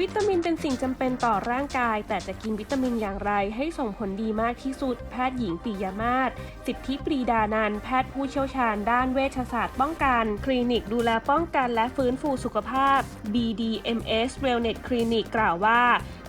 วิตามินเป็นสิ่งจำเป็นต่อร่างกาย แต่จะกินวิตามินอย่างไรให้ส่งผลดีมากที่สุด แพทย์หญิงปิยมาศสิทธิปรีดานันแพทย์ผู้เชี่ยวชาญด้านเวชศาสตร์ป้องกัน คลินิกดูแลป้องกันและฟื้นฟูสุขภาพ BDMS Wellness Clinic กล่าวว่า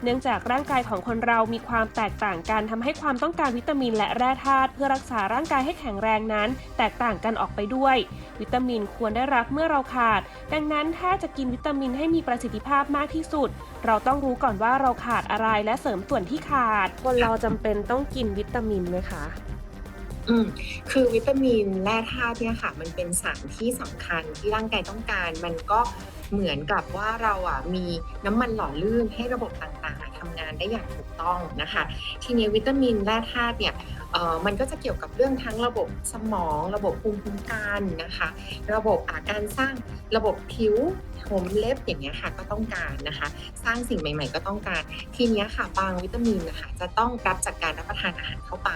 เนื่องจากร่างกายของคนเรามีความแตกต่างกันทำให้ความต้องการวิตามินและแร่ธาตุเพื่อรักษาร่างกายให้แข็งแรงนั้น แตกต่างกันออกไปด้วย วิตามินควรได้รับเมื่อเราขาด ดังนั้นถ้าจะกินวิตามินให้มีประสิทธิภาพมากที่สุดเราต้องรู้ก่อนว่าเราขาดอะไรและเสริมส่วนที่ขาด คนเราจำเป็นต้องกินวิตามินไหมคะ อืมคือวิตามินแร่ธาตุเนี่ยค่ะ มันเป็นสารที่สำคัญที่ร่างกายต้องการ มันก็เหมือนกับว่าเราอะมีน้ำมันหล่อลื่นให้ระบบต่างๆ ทำงานได้อย่างถูกต้องนะคะ ทีนี้วิตามินแร่ธาตุเนี่ยมันก็จะเกี่ยวกับเรื่องทั้งระบบสมอง ระบบภูมิคุ้มกันนะคะ ระบบอาการสร้างระบบผิวผมเล็บอย่างเงี้ยค่ะก็ต้องการนะคะ สร้างสิ่งใหม่ ๆ ก็ต้องการ ทีนี้ค่ะบางวิตามินนะคะจะต้องรับจากการรับประทานอาหารเข้าไป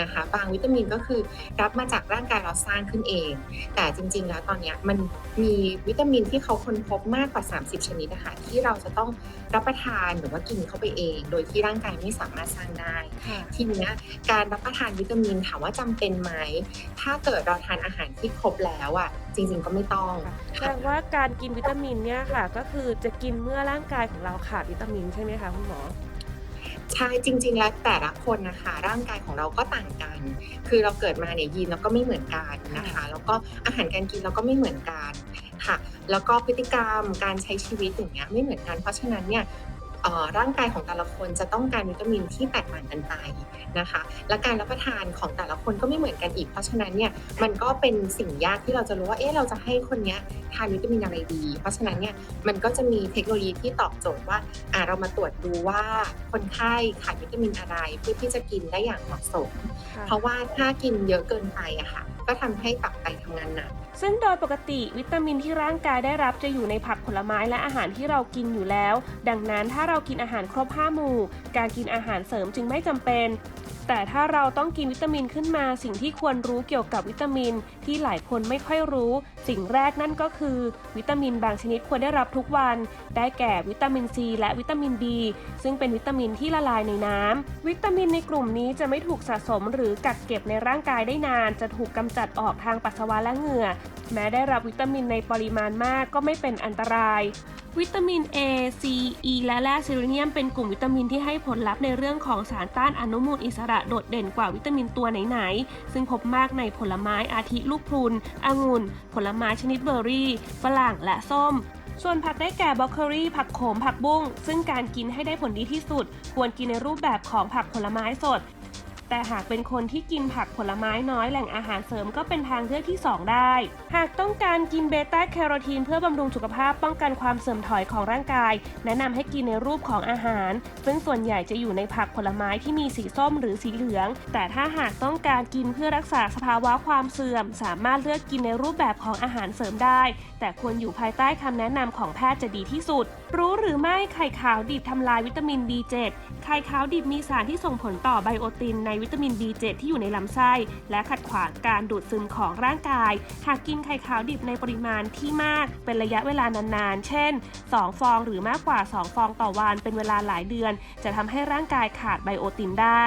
นะคะ บางวิตามินก็คือรับมาจากร่างกายเราสร้างขึ้นเอง แต่จริง ๆ แล้วตอนนี้มันมีวิตามินที่เขาค้นพบมากกว่า 30 ชนิดนะคะที่เราจะต้องรับประทานหรือว่ากินเข้าไปเอง โดยที่ร่างกายไม่สามารถสร้างได้ ทีเนี้ยการรับประทานวิตามินถามว่าจำเป็นไหม ถ้าเกิดเราทานอาหารที่ครบแล้วอะจริงๆก็ไม่ต้องแสดงว่าการกินวิตามินเนี่ยค่ะ ก็คือจะกินเมื่อร่างกายของเราขาดวิตามินใช่ไหมคะคุณหมอใช่จริง ๆ แล้วแต่ละคนนะคะ ร่างกายของเราก็ต่างกัน คือเราเกิดมาเนี่ยยีนเราก็ไม่เหมือนกันนะคะ แล้วก็อาหารการกินเราก็ไม่เหมือนกันค่ะ แล้วก็พฤติกรรมการใช้ชีวิตอย่างเงี้ยไม่เหมือนกัน เพราะฉะนั้นเนี่ยเอ่อ ร่างกายของแต่ละคนจะต้องการวิตามินที่แตกต่างกันไปนะคะ และการรับประทานของแต่ละคนก็ไม่เหมือนกันอีก เพราะฉะนั้นเนี่ยมันก็เป็นสิ่งยากที่เราจะรู้ว่าเอ๊ะเราจะให้คนเนี้ยทานวิตามินอะไรดี เพราะฉะนั้นเนี่ยมันก็จะมีเทคโนโลยีที่ตอบโจทย์ว่าอะเรามาตรวจดูว่าคนไข้ขาดวิตามินอะไร เพื่อที่จะกินได้อย่างเหมาะสม เพราะว่าถ้ากินเยอะเกินไปอะค่ะ ก็ทำให้ตับไตทำงานหนักซึ่งโดยปกติวิตามินที่ร่างกายได้รับจะอยู่ในผักผลไม้และอาหารที่เรากินอยู่แล้ว ดังนั้นถ้าเรากินอาหารครบห้าหมู่ การกินอาหารเสริมจึงไม่จำเป็น แต่ถ้าเราต้องกินวิตามินขึ้นมา สิ่งที่ควรรู้เกี่ยวกับวิตามิน ที่หลายคนไม่ค่อยรู้ สิ่งแรกนั่นก็คือ วิตามินบางชนิดควรได้รับทุกวัน ได้แก่วิตามินซีและวิตามิน B ซึ่งเป็นวิตามินที่ละลายในน้ำวิตามินในกลุ่มนี้จะไม่ถูกสะสม หรือกักเก็บในร่างกายได้นาน จะถูกกำจัดออกทางปัสสาวะและเหงื่อ แม้ได้รับวิตามินในปริมาณมากก็ไม่เป็นอันตราย วิตามิน A, C, E และแร่ซิลิเนียมเป็นกลุ่มวิตามินที่ให้ผลลัพธ์ในเรื่องของสารต้านอนุมูลอิสระโดดเด่นกว่าวิตามินตัวไหนๆ ซึ่งพบมากในผลไม้อาทิลูกพรุนองุ่น ผลไม้ชนิดเบอร์รี่ ฝรั่งและส้มส่วนผักได้แก่บรอกโคลีผักโขม ผักบุ้ง ซึ่งการกินให้ได้ผลดีที่สุด ควรกินในรูปแบบของผักผลไม้สด แต่หากเป็นคนที่กินผักผลไม้น้อยแหล่งอาหารเสริมก็เป็นทางเลือกที่ 2 ได้ หากต้องการกินเบต้าแคโรทีนเพื่อบำรุงสุขภาพป้องกันความเสื่อมถอยของร่างกาย แนะนำให้กินในรูปของอาหาร ซึ่งส่วนใหญ่จะอยู่ในผักผลไม้ที่มีสีส้มหรือสีเหลือง แต่ถ้าหากต้องการกินเพื่อรักษาสภาวะความเสื่อม สามารถเลือกกินในรูปแบบของอาหารเสริมได้ แต่ควรอยู่ภายใต้คำแนะนำของแพทย์จะดีที่สุด รู้หรือไม่ไข่ขาวดิบทำลายวิตามิน B7 ไข่ขาวดิบมีสารที่ส่งผลต่อไบโอตินในวิตามิน B7 ที่อยู่ในลำไส้ และขัดขวางการดูดซึมของร่างกาย หากกินไข่ขาวดิบในปริมาณที่มากเป็นระยะเวลานานๆ เช่น 2 ฟองหรือมากกว่า 2 ฟองต่อวันเป็นเวลาหลายเดือน จะทำให้ร่างกายขาดไบโอตินได้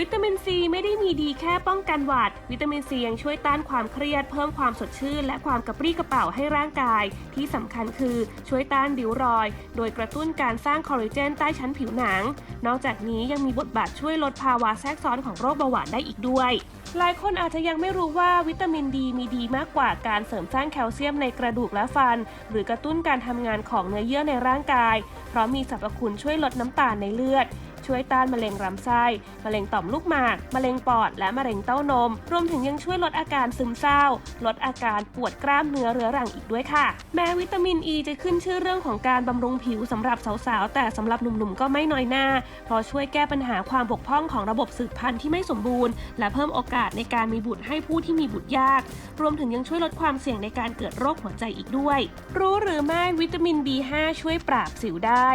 วิตามินซีไม่ได้มีดีแค่ป้องกันหวัด วิตามินซียังช่วยต้านความเครียด เพิ่มความสดชื่น และความกระปรี้กระเป๋าให้ร่างกาย ที่สำคัญคือช่วยต้านริ้วรอย โดยกระตุ้นการสร้างคอลลาเจนใต้ชั้นผิวหนัง นอกจากนี้ยังมีบทบาทช่วยลดภาวะแทรกซ้อนของโรคเบาหวานได้อีกด้วย หลายคนอาจจะยังไม่รู้ว่าวิตามินดีมีดีมากกว่าการเสริมสร้างแคลเซียมในกระดูกและฟัน หรือกระตุ้นการทำงานของเนื้อเยื่อในร่างกาย เพราะมีสรรพคุณช่วยลดน้ำตาลในเลือด ช่วยต้านมะเร็งลำไส้มะเร็งต่อมลูกหมากมะเร็งปอด และมะเร็งเต้านม รวมถึงยังช่วยลดอาการซึมเศร้า ลดอาการปวดกล้ามเนื้อเรื้อรังอีกด้วยค่ะ แม้วิตามินอ e ีจะขึ้นชื่อเรื่องของการบำรุงผิวสำหรับสาวๆ แต่สำหรับหนุ่มๆ ก็ไม่น้อยหน้า เพราะช่วยแก้ปัญหาความบกพร่องของระบบสืบพันธุ์ที่ไม่สมบูรณ์ และเพิ่มโอกาสในการมีบุตรให้ผู้ที่มีบุตรยาก รวมถึงยังช่วยลดความเสี่ยงในการเกิดโรคหัวใจอีกด้วย รู้หรือไม่วิตามิน B5 ช่วยปราบสิวได้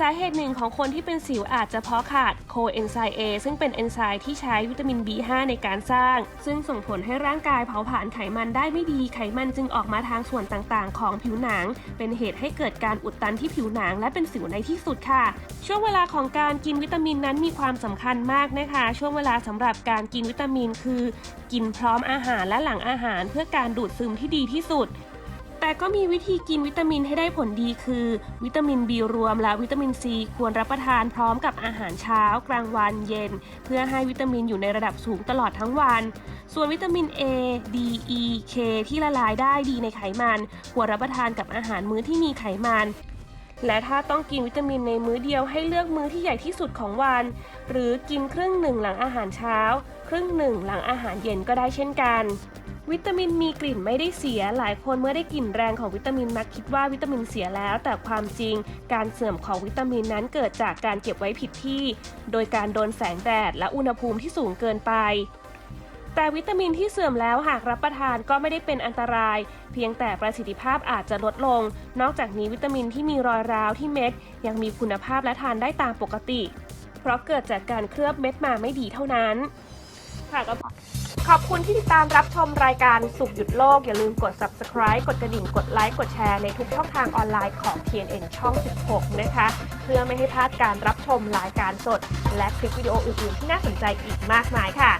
สาเหตุหนึ่งของคนที่เป็นสิวอาจจะเพราะขาดโคเอนไซม์ A ซึ่งเป็นเอนไซม์ที่ใช้วิตามิน B5 ในการสร้าง ซึ่งส่งผลให้ร่างกายเผาผลาญไขมันได้ไม่ดี ไขมันจึงออกมาทางส่วนต่างๆ ของผิวหนัง เป็นเหตุให้เกิดการอุดตันที่ผิวหนังและเป็นสิวในที่สุดค่ะ ช่วงเวลาของการกินวิตามินนั้นมีความสำคัญมากนะคะ ช่วงเวลาสำหรับการกินวิตามินคือ กินพร้อมอาหารและหลังอาหารเพื่อการดูดซึมที่ดีที่สุด แต่ก็มีวิธีกินวิตามินให้ได้ผลดีคือ วิตามิน B รวมและวิตามิน C ควรรับประทานพร้อมกับอาหารเช้า กลางวันเย็น เพื่อให้วิตามินอยู่ในระดับสูงตลอดทั้งวัน ส่วนวิตามิน A D E K ที่ละลายได้ดีในไขมัน ควรรับประทานกับอาหารมื้อที่มีไขมันและถ้าต้องกินวิตามินในมื้อเดียวให้เลือกมื้อที่ใหญ่ที่สุดของวัน หรือกินครึ่งหนึ่งหลังอาหารเช้า ครึ่งหนึ่งหลังอาหารเย็นก็ได้เช่นกัน วิตามินมีกลิ่นไม่ได้เสีย หลายคนเมื่อได้กลิ่นแรงของวิตามินมักคิดว่าวิตามินเสียแล้ว แต่ความจริง การเสื่อมของวิตามินนั้นเกิดจากการเก็บไว้ผิดที่ โดยการโดนแสงแดดและอุณหภูมิที่สูงเกินไป แต่วิตามินที่เสื่อมแล้วหากรับประทานก็ไม่ได้เป็นอันตราย เพียงแต่ประสิทธิภาพอาจจะลดลง นอกจากนี้วิตามินที่มีรอยร้าวที่เม็ด ยังมีคุณภาพและทานได้ตามปกติ เพราะเกิดจากการเคลือบเม็ดมาไม่ดีเท่านั้นค่ะก็ ขอบคุณที่ติดตามรับชมรายการสุขหยุดโลก อย่าลืมกด subscribe กดกระดิ่ง กดไลค์ กดแชร์ในทุกช่องทางออนไลน์ของ TNN ช่อง 16 นะคะ เพื่อไม่ให้พลาดการรับชมรายการสด และคลิปวิดีโออื่นๆที่น่าสนใจอีกมากมายค่ะ